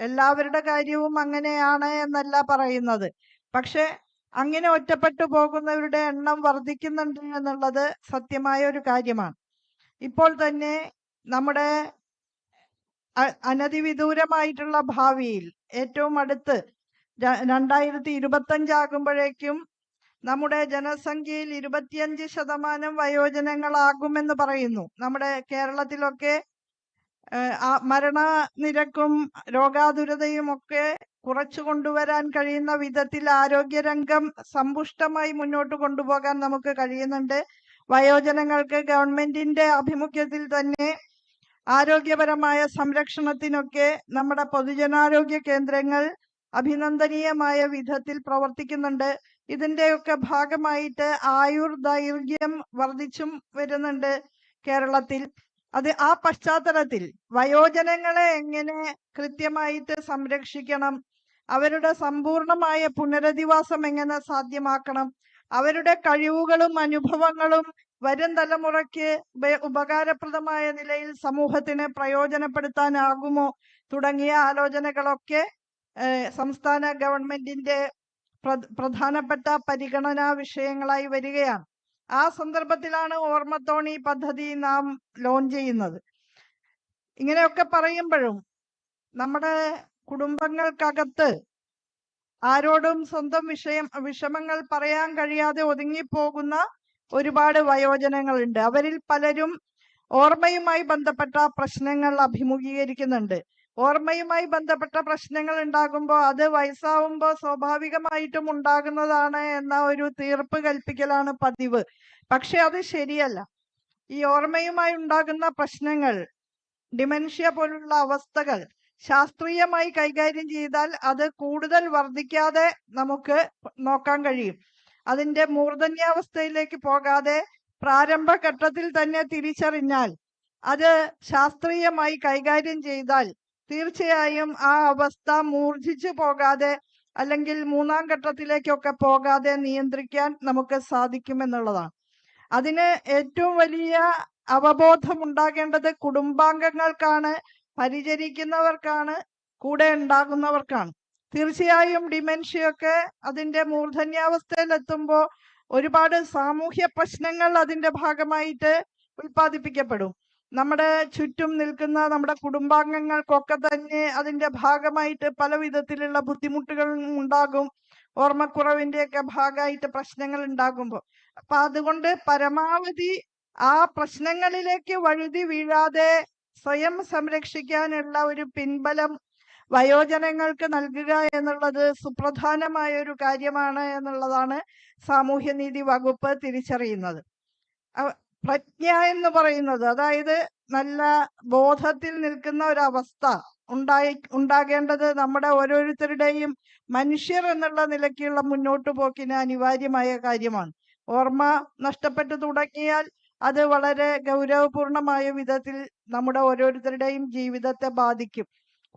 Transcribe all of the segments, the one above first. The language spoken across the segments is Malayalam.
എല്ലാവരുടെ കാര്യവും അങ്ങനെയാണ് എന്നല്ല പറയുന്നത്. പക്ഷെ അങ്ങനെ ഒറ്റപ്പെട്ടു പോകുന്നവരുടെ എണ്ണം വർദ്ധിക്കുന്നുണ്ട് എന്നുള്ളത് സത്യമായ ഒരു കാര്യമാണ്. ഇപ്പോൾ തന്നെ നമ്മുടെ അനതിവിദൂരമായിട്ടുള്ള ഭാവിയിൽ ഏറ്റവും അടുത്ത് രണ്ടായിരത്തി ഇരുപത്തഞ്ചാകുമ്പോഴേക്കും നമ്മുടെ ജനസംഖ്യയിൽ ഇരുപത്തിയഞ്ച് ശതമാനം വയോജനങ്ങളാകുമെന്ന് പറയുന്നു. നമ്മുടെ കേരളത്തിലൊക്കെ ഏഹ്, ആ മരണനിരക്കും രോഗാതുരതയും ഒക്കെ കുറച്ചു കൊണ്ടുവരാൻ കഴിയുന്ന വിധത്തിൽ ആരോഗ്യരംഗം സമ്പുഷ്ടമായി മുന്നോട്ട് കൊണ്ടുപോകാൻ നമുക്ക് കഴിയുന്നുണ്ട്. വയോജനങ്ങൾക്ക് ഗവൺമെന്റിന്റെ ആഭിമുഖ്യത്തിൽ തന്നെ ആരോഗ്യപരമായ സംരക്ഷണത്തിനൊക്കെ നമ്മുടെ പൊതുജനാരോഗ്യ കേന്ദ്രങ്ങൾ അഭിനന്ദനീയമായ വിധത്തിൽ പ്രവർത്തിക്കുന്നുണ്ട്. ഇതിന്റെയൊക്കെ ഭാഗമായിട്ട് ആയുർ ദൈർഘ്യം വർദ്ധിച്ചും വരുന്നുണ്ട് കേരളത്തിൽ. അത് ആ പശ്ചാത്തലത്തിൽ വയോജനങ്ങളെ എങ്ങനെ കൃത്യമായിട്ട് സംരക്ഷിക്കണം? അവരുടെ സമ്പൂർണമായ പുനരധിവാസം എങ്ങനെ സാധ്യമാക്കണം? അവരുടെ കഴിവുകളും അനുഭവങ്ങളും വരും തലമുറയ്ക്ക് ഉപകാരപ്രദമായ നിലയിൽ സമൂഹത്തിന് പ്രയോജനപ്പെടുത്താനാകുമോ തുടങ്ങിയ ആലോചനകളൊക്കെ സംസ്ഥാന ഗവൺമെന്റിന്റെ പ്ര- പ്രധാനപ്പെട്ട പരിഗണനാ വിഷയങ്ങളായി വരികയാണ്. ആ സന്ദർഭത്തിലാണ് ഓർമ്മത്തോണി പദ്ധതി നാം ലോഞ്ച് ചെയ്യുന്നത്. ഇങ്ങനെയൊക്കെ പറയുമ്പോഴും നമ്മുടെ കുടുംബങ്ങൾക്കകത്ത് ആരോടും സ്വന്തം വിഷയം വിഷമങ്ങൾ പറയാൻ കഴിയാതെ ഒതുങ്ങിപ്പോകുന്ന ഒരുപാട് വയോജനങ്ങളുണ്ട്. അവരിൽ പലരും ഓർമ്മയുമായി ബന്ധപ്പെട്ട പ്രശ്നങ്ങൾ അഭിമുഖീകരിക്കുന്നുണ്ട്. ഓർമ്മയുമായി ബന്ധപ്പെട്ട പ്രശ്നങ്ങൾ ഉണ്ടാകുമ്പോൾ അത് വയസ്സാവുമ്പോൾ സ്വാഭാവികമായിട്ടും ഉണ്ടാകുന്നതാണ് എന്ന ഒരു തീർപ്പ് കൽപ്പിക്കലാണ് പതിവ്. പക്ഷെ അത് ശരിയല്ല. ഈ ഓർമ്മയുമായി ഉണ്ടാകുന്ന പ്രശ്നങ്ങൾ ഡിമെൻഷ്യ പോലുള്ള അവസ്ഥകൾ ശാസ്ത്രീയമായി കൈകാര്യം ചെയ്താൽ അത് കൂടുതൽ വർദ്ധിക്കാതെ നമുക്ക് നോക്കാൻ കഴിയും. അതിന്റെ മൂർധന്യാവസ്ഥയിലേക്ക് പോകാതെ പ്രാരംഭ ഘട്ടത്തിൽ തന്നെ തിരിച്ചറിഞ്ഞാൽ അത് ശാസ്ത്രീയമായി കൈകാര്യം ചെയ്താൽ തീർച്ചയായും ആ അവസ്ഥ മൂർജിച്ചു പോകാതെ അല്ലെങ്കിൽ മൂന്നാം ഘട്ടത്തിലേക്കൊക്കെ പോകാതെ നിയന്ത്രിക്കാൻ നമുക്ക് സാധിക്കുമെന്നുള്ളതാണ്. അതിന് ഏറ്റവും വലിയ അവബോധം ഉണ്ടാകേണ്ടത് കുടുംബാംഗങ്ങൾക്കാണ് പരിചരിക്കുന്നവർക്കാണ് കൂടെ ഉണ്ടാകുന്നവർക്കാണ്. തീർച്ചയായും ഡിമെൻഷ്യയൊക്കെ അതിന്റെ മൂർധന്യാവസ്ഥയിലെത്തുമ്പോൾ ഒരുപാട് സാമൂഹ്യ പ്രശ്നങ്ങൾ അതിന്റെ ഭാഗമായിട്ട് ഉൽപ്പാദിപ്പിക്കപ്പെടും. നമ്മുടെ ചുറ്റും നിൽക്കുന്ന നമ്മുടെ കുടുംബാംഗങ്ങൾക്കൊക്കെ തന്നെ അതിന്റെ ഭാഗമായിട്ട് പല വിധത്തിലുള്ള ബുദ്ധിമുട്ടുകൾ ഉണ്ടാകും. ഓർമ്മക്കുറവിന്റെയൊക്കെ ഭാഗമായിട്ട് പ്രശ്നങ്ങൾ ഉണ്ടാകുമ്പോൾ. അപ്പൊ അതുകൊണ്ട് പരമാവധി ആ പ്രശ്നങ്ങളിലേക്ക് വഴുതി വീഴാതെ സ്വയം സംരക്ഷിക്കാനുള്ള ഒരു പിൻബലം വയോജനങ്ങൾക്ക് നൽകുക എന്നുള്ളത് സുപ്രധാനമായ ഒരു കാര്യമാണ് എന്നുള്ളതാണ് സാമൂഹ്യനീതി വകുപ്പ് തിരിച്ചറിയുന്നത്. പ്രജ്ഞ എന്ന് പറയുന്നത് അതായത് നല്ല ബോധത്തിൽ നിൽക്കുന്ന ഒരവസ്ഥ ഉണ്ടായി ഉണ്ടാകേണ്ടത് നമ്മുടെ ഓരോരുത്തരുടെയും മനുഷ്യർ എന്നുള്ള നിലയ്ക്കുള്ള മുന്നോട്ട് പോക്കിന് അനിവാര്യമായ കാര്യമാണ്. ഓർമ്മ നഷ്ടപ്പെട്ടു തുടങ്ങിയാൽ അത് വളരെ ഗൗരവപൂർണമായ വിധത്തിൽ നമ്മുടെ ഓരോരുത്തരുടെയും ജീവിതത്തെ ബാധിക്കും.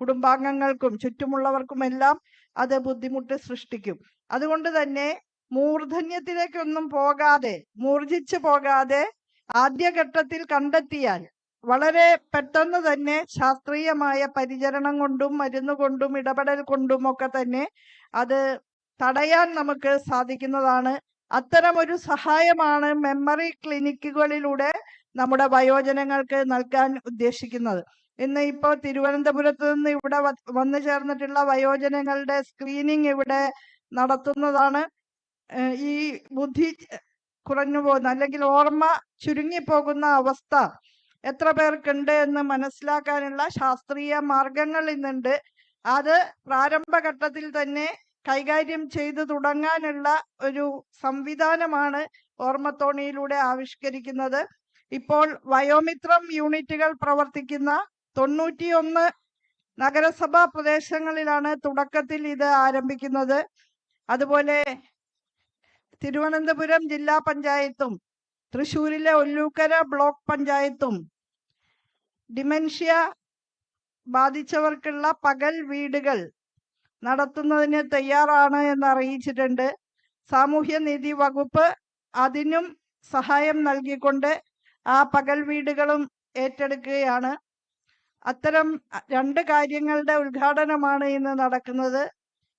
കുടുംബാംഗങ്ങൾക്കും ചുറ്റുമുള്ളവർക്കുമെല്ലാം അത് ബുദ്ധിമുട്ട് സൃഷ്ടിക്കും. അതുകൊണ്ട് തന്നെ മൂർധന്യത്തിലേക്കൊന്നും പോകാതെ മൂർജിച്ചു പോകാതെ ആദ്യഘട്ടത്തിൽ കണ്ടെത്തിയാൽ വളരെ പെട്ടെന്ന് തന്നെ ശാസ്ത്രീയമായ പരിചരണം കൊണ്ടും മരുന്ന് കൊണ്ടും ഇടപെടൽ കൊണ്ടും ഒക്കെ തന്നെ അത് തടയാൻ നമുക്ക് സാധിക്കുന്നതാണ്. അത്തരം ഒരു സഹായമാണ് മെമ്മറി ക്ലിനിക്കുകളിലൂടെ നമ്മുടെ വയോജനങ്ങൾക്ക് നൽകാൻ ഉദ്ദേശിക്കുന്നത്. ഇന്ന് ഇപ്പോൾ തിരുവനന്തപുരത്ത് നിന്ന് ഇവിടെ വന്നു ചേർന്നിട്ടുള്ള വയോജനങ്ങളുടെ സ്ക്രീനിങ് ഇവിടെ നടത്തുന്നതാണ്. ഈ ബുദ്ധി കുറഞ്ഞു പോകുന്ന. അല്ലെങ്കിൽ ഓർമ്മ ചുരുങ്ങിപ്പോകുന്ന അവസ്ഥ എത്ര പേർക്കുണ്ട് എന്ന് മനസ്സിലാക്കാനുള്ള ശാസ്ത്രീയ മാർഗങ്ങൾ ഇന്നുണ്ട്. അത് പ്രാരംഭഘട്ടത്തിൽ തന്നെ കൈകാര്യം ചെയ്തു തുടങ്ങാനുള്ള ഒരു സംവിധാനമാണ് ഓർമ്മത്തോണിയിലൂടെ ആവിഷ്കരിക്കുന്നത്. ഇപ്പോൾ വയോമിത്രം യൂണിറ്റുകൾ പ്രവർത്തിക്കുന്ന തൊണ്ണൂറ്റിയൊന്ന് നഗരസഭാ പ്രദേശങ്ങളിലാണ് തുടക്കത്തിൽ ഇത് ആരംഭിക്കുന്നത്. അതുപോലെ തിരുവനന്തപുരം ജില്ലാ പഞ്ചായത്തും തൃശ്ശൂരിലെ ഒല്ലൂക്കര ബ്ലോക്ക് പഞ്ചായത്തും. ഡിമെൻഷ്യ ബാധിച്ചവർക്കുള്ള പകൽ വീടുകൾ നടത്തുന്നതിന് തയ്യാറാണ് എന്ന് അറിയിച്ചിട്ടുണ്ട്. സാമൂഹ്യനീതി വകുപ്പ് അതിനും സഹായം നൽകിക്കൊണ്ട് ആ പകൽ വീടുകളും ഏറ്റെടുക്കുകയാണ്. അത്തരം രണ്ട് കാര്യങ്ങളുടെ ഉദ്ഘാടനമാണ് ഇന്ന് നടക്കുന്നത്.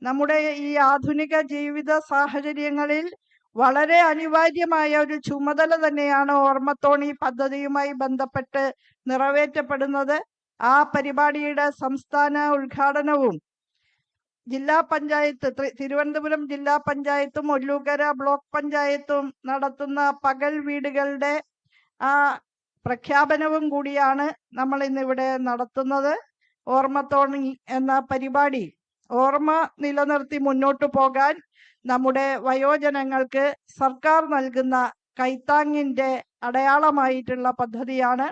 നമ്മുടെ ഈ ആധുനിക ജീവിത സാഹചര്യങ്ങളിൽ വളരെ അനിവാര്യമായ ഒരു ചുമതല തന്നെയാണ് ഓർമ്മത്തോണി പദ്ധതിയുമായി ബന്ധപ്പെട്ട് നിറവേറ്റപ്പെടുന്നത്. ആ പരിപാടിയുടെ സംസ്ഥാന ഉദ്ഘാടനവും ജില്ലാ പഞ്ചായത്ത് തിരുവനന്തപുരം ജില്ലാ പഞ്ചായത്തും ഒല്ലൂക്കര ബ്ലോക്ക് പഞ്ചായത്തും നടത്തുന്ന പകൽ വീടുകളുടെ ആ പ്രഖ്യാപനവും കൂടിയാണ് നമ്മൾ ഇന്നിവിടെ നടത്തുന്നത്. ഓർമ്മത്തോണി എന്ന പരിപാടി ഓർമ്മ നിലനിർത്തി മുന്നോട്ടു പോകാൻ നമ്മുടെ വയോജനങ്ങൾക്ക് സർക്കാർ നൽകുന്ന കൈത്താങ്ങിന്റെ അടയാളമായിട്ടുള്ള പദ്ധതിയാണ്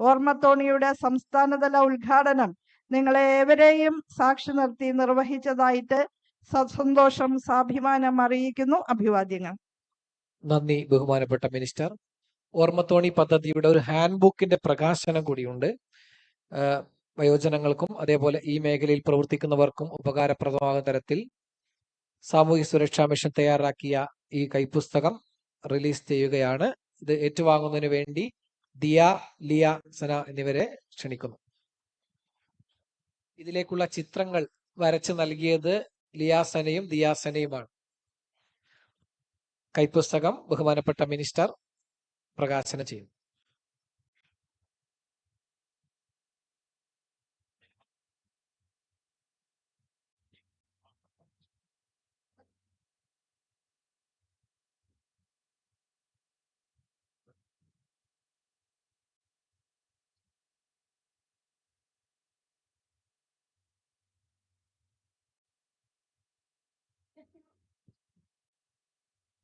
ഓർമ്മത്തോണിയുടെ സംസ്ഥാനതല ഉദ്ഘാടനം. നിങ്ങളെ ഏവരെയും സാക്ഷി നിർത്തി നിർവഹിച്ചതായിട്ട് സന്തോഷം സാഭിമാനം അറിയിക്കുന്നു. അഭിവാദ്യങ്ങൾ. നന്ദി ബഹുമാനപ്പെട്ട മിനിസ്റ്റർ. ഓർമ്മത്തോണി പദ്ധതിയുടെ ഒരു ഹാൻഡ് ബുക്കിന്റെ പ്രകാശനം കൂടിയുണ്ട്. വയോജനങ്ങൾക്കും അതേപോലെ ഈ മേഖലയിൽ പ്രവർത്തിക്കുന്നവർക്കും ഉപകാരപ്രദമാകുന്ന തരത്തിൽ സാമൂഹ്യ സുരക്ഷാ മിഷൻ തയ്യാറാക്കിയ ഈ കൈപ്പുസ്തകം റിലീസ് ചെയ്യുകയാണ്. ഇത് ഏറ്റുവാങ്ങുന്നതിന് വേണ്ടി ദിയ ലിയ സന എന്നിവരെ ക്ഷണിക്കുന്നു. ഇതിലേക്കുള്ള ചിത്രങ്ങൾ വരച്ച് നൽകിയത് ലിയാസനയും ദിയാസനയുമാണ് കൈപ്പുസ്തകം ബഹുമാനപ്പെട്ട മിനിസ്റ്റർ പ്രകാശനം ചെയ്യും.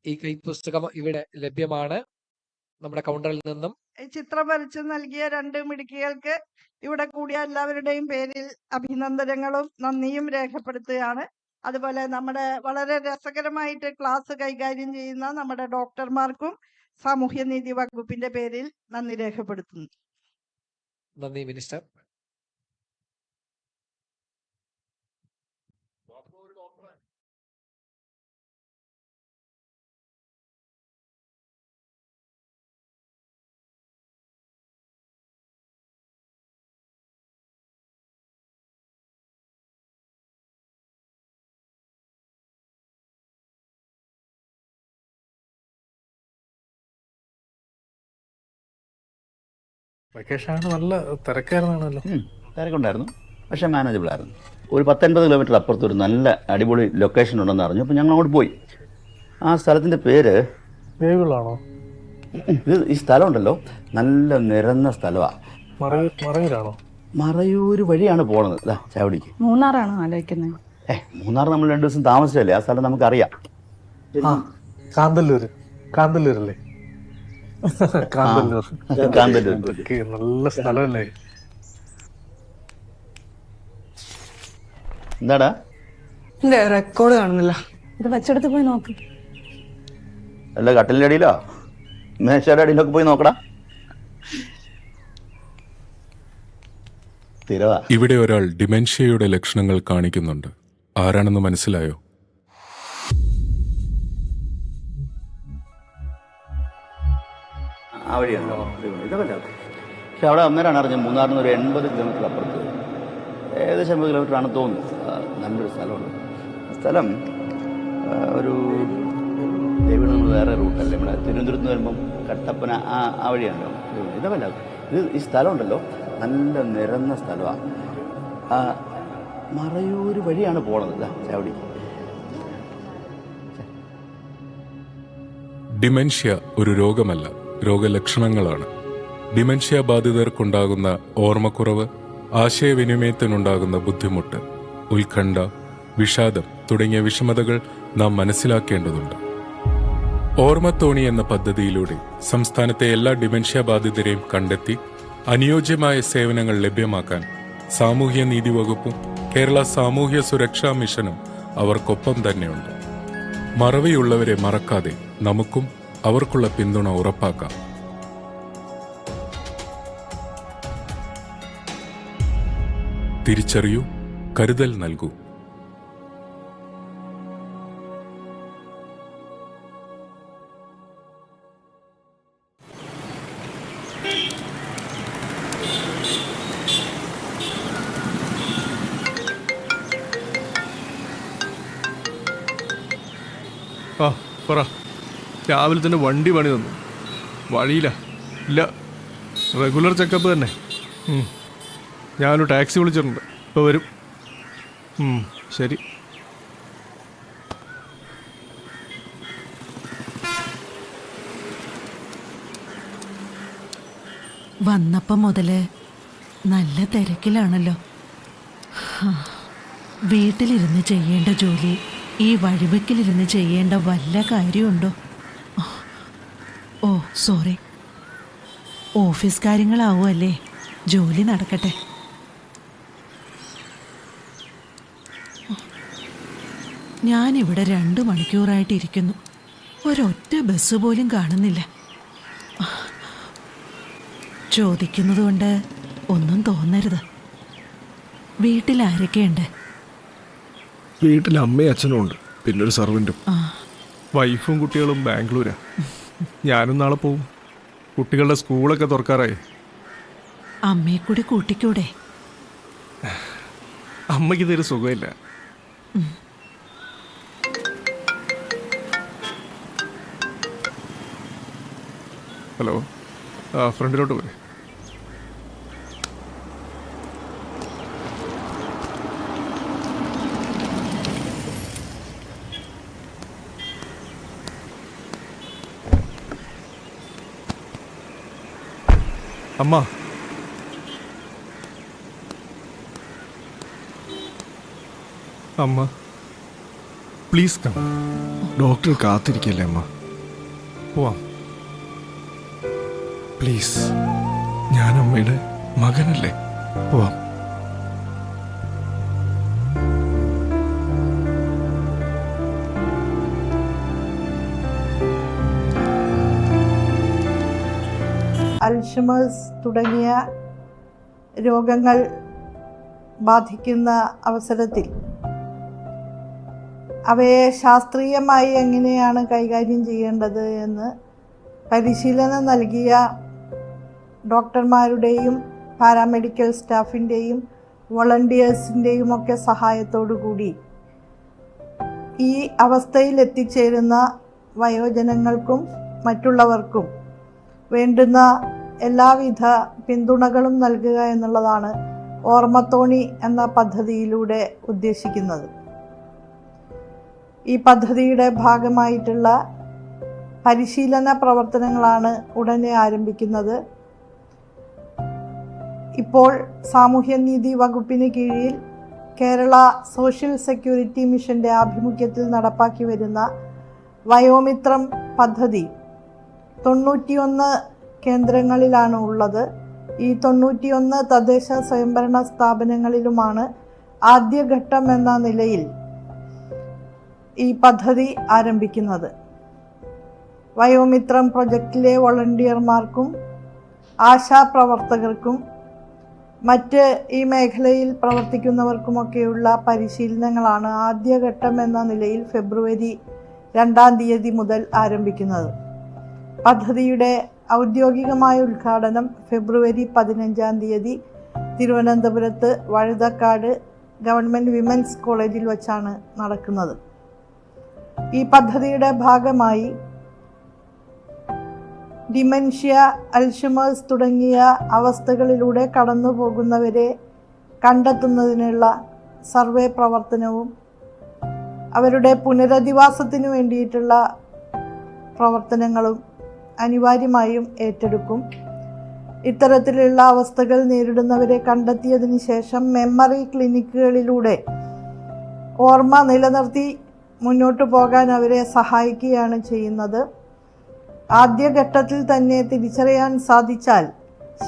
ഈ പുസ്തകം ഇവിടെ ലഭ്യമാണ്. നമ്മുടെ കൗണ്ടറിൽ നിന്നും. ചിത്രം വരച്ച് നൽകിയ രണ്ട് മിടുക്കികൾക്ക് ഇവിടെ കൂടിയ എല്ലാവരുടെയും പേരിൽ അഭിനന്ദനങ്ങളും നന്ദിയും രേഖപ്പെടുത്തുകയാണ്. അതുപോലെ നമ്മുടെ വളരെ രസകരമായിട്ട് ക്ലാസ് കൈകാര്യം ചെയ്യുന്ന നമ്മുടെ ഡോക്ടർമാർക്കും സാമൂഹ്യനീതി വകുപ്പിന്റെ പേരിൽ നന്ദി രേഖപ്പെടുത്തുന്നു. നന്ദി മിനിസ്റ്റർ. വെക്കേഷൻ നല്ല തിരക്കായിരുന്നാണല്ലോ. തിരക്കുണ്ടായിരുന്നു. പക്ഷെ മാനേജബിൾ ആയിരുന്നു. ഒരു പത്തൊൻപത് കിലോമീറ്റർ അപ്പുറത്ത് ഒരു നല്ല അടിപൊളി ലൊക്കേഷൻ ഉണ്ടെന്ന് അറിഞ്ഞു. അപ്പോൾ ഞങ്ങൾ അങ്ങോട്ട് പോയി. ആ സ്ഥലത്തിന്റെ പേര് വേവിളാണോ ഇത് ഈ സ്ഥലം ഉണ്ടല്ലോ നല്ല നിരന്ന സ്ഥലമാണ് മറയൂർ മറയൂരാണോ? മറയൂർ വഴിയാണ് പോണത്. ഇതാ ചാവടിക്ക് മൂന്നാറാണോ ആലോചിക്കുന്നത്? ഏ മൂന്നാർ നമ്മൾ രണ്ട് ദിവസം താമസിച്ചല്ലേ ആ സ്ഥലം നമുക്കറിയാം. കാന്തല്ലൂർ കാന്തല്ലൂര്. കാന്തല്ലൂരല്ലേ? നല്ല സ്ഥലമല്ലേ? എന്താടാ? റെക്കോർഡ് കാണുന്നില്ല. ഇത് വെച്ചെടുത്ത് പോയി നോക്ക്. അല്ല കട്ടിലിന്റെ അടിയിലോ? മേശയുടെ അടിയിലൊക്കെ പോയി നോക്കടാ. ഇവിടെ ഒരാൾ ഡിമെൻഷ്യയുടെ ലക്ഷണങ്ങൾ കാണിക്കുന്നുണ്ട്. ആരാണെന്ന് മനസ്സിലായോ? ആ വഴിയാണ് ഇതൊക്കെ പക്ഷെ അവിടെ അന്നേരമാണ് അറിഞ്ഞത് മൂന്നാറിൽ നിന്ന് ഒരു എൺപത് കിലോമീറ്റർ അപ്പുറത്ത് ഏകദേശം എൺപത് കിലോമീറ്റർ ആണ് തോന്നുന്നു നല്ലൊരു സ്ഥലമുണ്ട്. സ്ഥലം ഒരു ദൈവം വേറെ റൂട്ടല്ലേ? നമ്മുടെ തിരുവനന്തപുരത്ത് നിന്ന് വരുമ്പം കട്ടപ്പന ആ ആ വഴിയാണല്ലോ ഇതൊക്കെ അല്ല ഇത് ഈ സ്ഥലമുണ്ടല്ലോ. നല്ല നിരന്ന സ്ഥലമാണ് മറയൂർ വഴിയാണ് പോണത് ചാവടി. ഡിമെൻഷ്യ ഒരു രോഗമല്ല. രോഗലക്ഷണങ്ങളാണ്. ഡിമെൻഷ്യ ബാധിതർക്കുണ്ടാകുന്ന ഓർമ്മക്കുറവ് ആശയവിനിമയത്തിനുണ്ടാകുന്ന ബുദ്ധിമുട്ട് ഉത്കണ്ഠ വിഷാദം തുടങ്ങിയ വിഷമതകൾ നാം മനസ്സിലാക്കേണ്ടതുണ്ട്. ഓർമ്മത്തോണി എന്ന പദ്ധതിയിലൂടെ സംസ്ഥാനത്തെ എല്ലാ ഡിമെൻഷ്യ ബാധിതരെയും കണ്ടെത്തി അനുയോജ്യമായ സേവനങ്ങൾ ലഭ്യമാക്കാൻ സാമൂഹ്യ നീതി വകുപ്പും കേരള സാമൂഹ്യ സുരക്ഷാ മിഷനും അവർക്കൊപ്പം തന്നെയുണ്ട്. മറവിയുള്ളവരെ മറക്കാതെ നമുക്കും അവർക്കുള്ള പിന്തുണ ഉറപ്പാക്കാം. തിരിച്ചറിയൂ കരുതൽ നൽകൂ. പറ. രാവിലെ തന്നെ വണ്ടി പണി തന്നു. വഴിയില്ല ഇല്ല. റെഗുലർ ചെക്കപ്പ് തന്നെ. ഞാനൊരു ടാക്സി വിളിച്ചിട്ടുണ്ട്. ഇപ്പോൾ വരും. ശരി. വന്നപ്പം മുതൽ നല്ല തിരക്കിലാണല്ലോ. വീട്ടിലിരുന്ന് ചെയ്യേണ്ട ജോലി ഈ വഴിവെക്കിലിരുന്ന് ചെയ്യേണ്ട വല്ല കാര്യമുണ്ടോ? സോറി ഓഫീസ് കാര്യങ്ങളാവുമല്ലേ ജോലി നടക്കട്ടെ. ഞാനിവിടെ രണ്ട് മണിക്കൂറായിട്ട് ഇരിക്കുന്നു ഒരൊറ്റ ബസ് പോലും കാണുന്നില്ല. ചോദിക്കുന്നതുകൊണ്ട് ഒന്നും തോന്നരുത്. വീട്ടിൽ ആരൊക്കെയുണ്ട് വീട്ടിൽ അമ്മയും അച്ഛനും ഉണ്ട്. പിന്നൊരു സർവന്റും വൈഫും കുട്ടികളും ബാംഗ്ലൂരാ. ഞാനും നാളെ പോവും. കുട്ടികളുടെ സ്കൂളൊക്കെ തുറക്കാറായി. അമ്മയെ കൂടി കൂട്ടിക്കൂടെ? അമ്മയ്ക്ക് ഇതൊരു സുഖമില്ല. ഹലോ ആ ഫ്രണ്ടിലോട്ട് പോരെ. അമ്മ. അമ്മ. Please come. ഡോക്ടർ കാത്തിരിക്കല്ലേ അമ്മ? പോവാം. പ്ലീസ്. ഞാൻ അമ്മയുടെ മകനല്ലേ? പോവാം. അൽഷിമേഴ്സ് തുടങ്ങിയ രോഗങ്ങൾ ബാധിക്കുന്ന അവസരത്തിൽ അവയെ ശാസ്ത്രീയമായി എങ്ങനെയാണ് കൈകാര്യം ചെയ്യേണ്ടത് എന്ന് പരിശീലനം നൽകിയ ഡോക്ടർമാരുടെയും പാരാമെഡിക്കൽ സ്റ്റാഫിന്റെയും വോളണ്ടിയേഴ്സിന്റെയും ഒക്കെ സഹായത്തോടു കൂടി ഈ അവസ്ഥയിൽ എത്തിച്ചേരുന്ന വയോജനങ്ങൾക്കും മറ്റുള്ളവർക്കും വേണ്ടുന്ന എല്ലാവിധ പിന്തുണകളും നൽകുക എന്നുള്ളതാണ് ഓർമ്മത്തോണി എന്ന പദ്ധതിയിലൂടെ ഉദ്ദേശിക്കുന്നത്. ഈ പദ്ധതിയുടെ ഭാഗമായിട്ടുള്ള പരിശീലന പ്രവർത്തനങ്ങളാണ് ഉടനെ ആരംഭിക്കുന്നത്. ഇപ്പോൾ സാമൂഹ്യനീതി വകുപ്പിന് കീഴിൽ കേരള സോഷ്യൽ സെക്യൂരിറ്റി മിഷന്റെ ആഭിമുഖ്യത്തിൽ നടപ്പാക്കി വരുന്ന വയോമിത്രം പദ്ധതി തൊണ്ണൂറ്റിയൊന്ന് കേന്ദ്രങ്ങളിലാണ് ഉള്ളത് ഈ തൊണ്ണൂറ്റിയൊന്ന് തദ്ദേശ സ്വയംഭരണ സ്ഥാപനങ്ങളിലുമാണ് ആദ്യഘട്ടം എന്ന നിലയിൽ ഈ പദ്ധതി ആരംഭിക്കുന്നത്. വയോമിത്രം പ്രൊജക്റ്റിലെ വോളണ്ടിയർമാർക്കും ആശാപ്രവർത്തകർക്കും മറ്റ് ഈ മേഖലയിൽ പ്രവർത്തിക്കുന്നവർക്കുമൊക്കെയുള്ള പരിശീലനങ്ങളാണ് ആദ്യഘട്ടം എന്ന നിലയിൽ ഫെബ്രുവരി രണ്ടാം തീയതി മുതൽ ആരംഭിക്കുന്നത്. പദ്ധതിയുടെ ഔദ്യോഗികമായ ഉദ്ഘാടനം ഫെബ്രുവരി പതിനഞ്ചാം തീയതി തിരുവനന്തപുരത്ത് വഴുതക്കാട് ഗവൺമെന്റ് വിമൻസ് കോളേജിൽ വച്ചാണ് നടക്കുന്നത്. ഈ പദ്ധതിയുടെ ഭാഗമായി ഡിമെൻഷ്യ അൽഷിമേഴ്സ് തുടങ്ങിയ അവസ്ഥകളിലൂടെ കടന്നു പോകുന്നവരെ കണ്ടെത്തുന്നതിനുള്ള സർവേ പ്രവർത്തനവും അവരുടെ പുനരധിവാസത്തിനു വേണ്ടിയിട്ടുള്ള പ്രവർത്തനങ്ങളും അനിവാര്യമായും ഏറ്റെടുക്കും. ഇത്തരത്തിലുള്ള അവസ്ഥകൾ നേരിടുന്നവരെ കണ്ടെത്തിയതിന് ശേഷം മെമ്മറി ക്ലിനിക്കുകളിലൂടെ ഓർമ്മ നിലനിർത്തി മുന്നോട്ട് പോകാൻ അവരെ സഹായിക്കുകയാണ് ചെയ്യുന്നത്. ആദ്യഘട്ടത്തിൽ തന്നെ തിരിച്ചറിയാൻ സാധിച്ചാൽ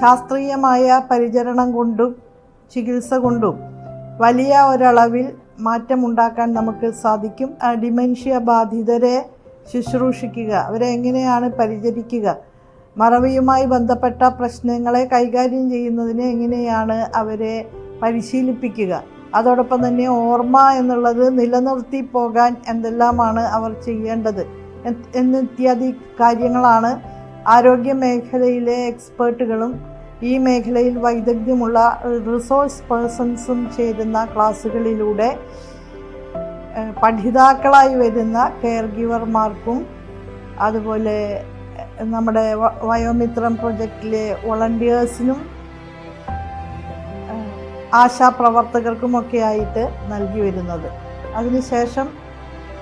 ശാസ്ത്രീയമായ പരിചരണം കൊണ്ടും ചികിത്സ കൊണ്ടും വലിയ ഒരളവിൽ മാറ്റമുണ്ടാക്കാൻ നമുക്ക് സാധിക്കും. ഡിമെൻഷ്യ ബാധിതരെ ശുശ്രൂഷിക്കുക. അവരെ എങ്ങനെയാണ് പരിചരിക്കുക? മറവിയുമായി ബന്ധപ്പെട്ട പ്രശ്നങ്ങളെ കൈകാര്യം ചെയ്യുന്നതിന് എങ്ങനെയാണ് അവരെ പരിശീലിപ്പിക്കുക? അതോടൊപ്പം തന്നെ ഓർമ്മ എന്നുള്ളത് നിലനിർത്തി പോകാൻ എന്തെല്ലാമാണ് അവർ ചെയ്യേണ്ടത്? എന്ന് എന്നിത്യാദി കാര്യങ്ങളാണ് ആരോഗ്യ മേഖലയിലെ എക്സ്പേർട്ടുകളും ഈ മേഖലയിൽ വൈദഗ്ധ്യമുള്ള റിസോഴ്സ് പേഴ്സൺസും ചേരുന്ന ക്ലാസ്സുകളിലൂടെ പഠിതാക്കളായി വരുന്ന കെയർ ഗിവർമാർക്കും അതുപോലെ നമ്മുടെ വയോമിത്രം പ്രൊജക്റ്റിലെ വോളണ്ടിയേഴ്സിനും ആശാപ്രവർത്തകർക്കുമൊക്കെയായിട്ട് നൽകി വരുന്നത്. അതിനുശേഷം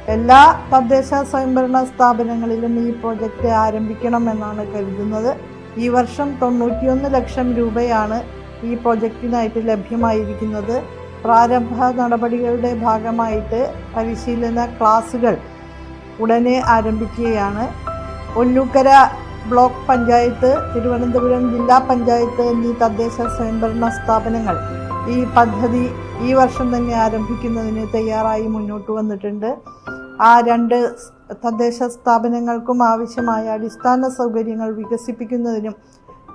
എല്ലാ തദ്ദേശ സ്വയംഭരണ സ്ഥാപനങ്ങളിലും ഈ പ്രോജക്റ്റ് ആരംഭിക്കണമെന്നാണ് കരുതുന്നത്. ഈ വർഷം തൊണ്ണൂറ്റിയൊന്ന് ലക്ഷം രൂപയാണ് ഈ പ്രോജക്റ്റിനായിട്ട് ലഭ്യമായിരിക്കുന്നത്. പ്രാരംഭ നടപടികളുടെ ഭാഗമായിട്ട് പരിശീലന ക്ലാസുകൾ ഉടനെ ആരംഭിക്കുകയാണ്. ഒന്നുക്കര ബ്ലോക്ക് പഞ്ചായത്ത് തിരുവനന്തപുരം ജില്ലാ പഞ്ചായത്ത് എന്നീ തദ്ദേശ സ്വയംഭരണ സ്ഥാപനങ്ങൾ ഈ പദ്ധതി ഈ വർഷം തന്നെ ആരംഭിക്കുന്നതിന് തയ്യാറായി മുന്നോട്ട് വന്നിട്ടുണ്ട്. ആ രണ്ട് തദ്ദേശ സ്ഥാപനങ്ങൾക്കും ആവശ്യമായ അടിസ്ഥാന സൗകര്യങ്ങൾ വികസിപ്പിക്കുന്നതിനും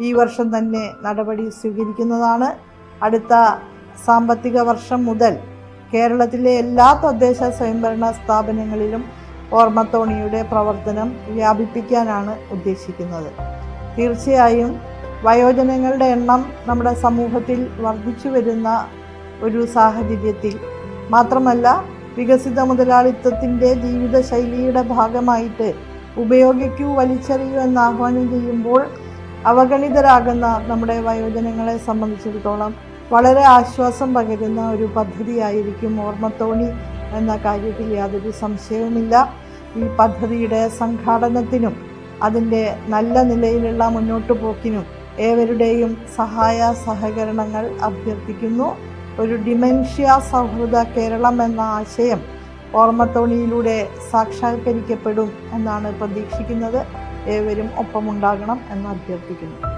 ഈ വർഷം തന്നെ നടപടി സ്വീകരിക്കുന്നതാണ്. അടുത്ത സാമ്പത്തിക വർഷം മുതൽ കേരളത്തിലെ എല്ലാ തദ്ദേശ സ്വയംഭരണ സ്ഥാപനങ്ങളിലും ഓർമ്മത്തോണിയുടെ പ്രവർത്തനം വ്യാപിപ്പിക്കാനാണ് ഉദ്ദേശിക്കുന്നത്. തീർച്ചയായും വയോജനങ്ങളുടെ എണ്ണം നമ്മുടെ സമൂഹത്തിൽ വർദ്ധിച്ചു വരുന്ന ഒരു സാഹചര്യത്തിൽ മാത്രമല്ല വികസിത മുതലാളിത്തത്തിന്റെ ജീവിതശൈലിയുടെ ഭാഗമായിട്ട് ഉപയോഗിക്കൂ വലിച്ചെറിയൂ എന്ന് ആഹ്വാനം ചെയ്യുമ്പോൾ അവഗണിതരാകുന്ന നമ്മുടെ വയോജനങ്ങളെ സംബന്ധിച്ചിടത്തോളം വളരെ ആശ്വാസം പകരുന്ന ഒരു പദ്ധതിയായിരിക്കും ഓർമ്മത്തോണി എന്ന കാര്യത്തിൽ യാതൊരു സംശയവുമില്ല. ഈ പദ്ധതിയുടെ സംഘാടനത്തിനും അതിന്റെ നല്ല നിലയിലുള്ള മുന്നോട്ടു പോക്കിനും ഏവരുടെയും സഹായ സഹകരണങ്ങൾ അഭ്യർത്ഥിക്കുന്നു. ഒരു ഡിമെൻഷ്യ സൗഹൃദ കേരളം എന്ന ആശയം ഓർമ്മത്തോണിയിലൂടെ സാക്ഷാത്കരിക്കപ്പെടും എന്നാണ് പ്രതീക്ഷിക്കുന്നത്. ഏവരും ഒപ്പമുണ്ടാകണം എന്ന് അഭ്യർത്ഥിക്കുന്നു.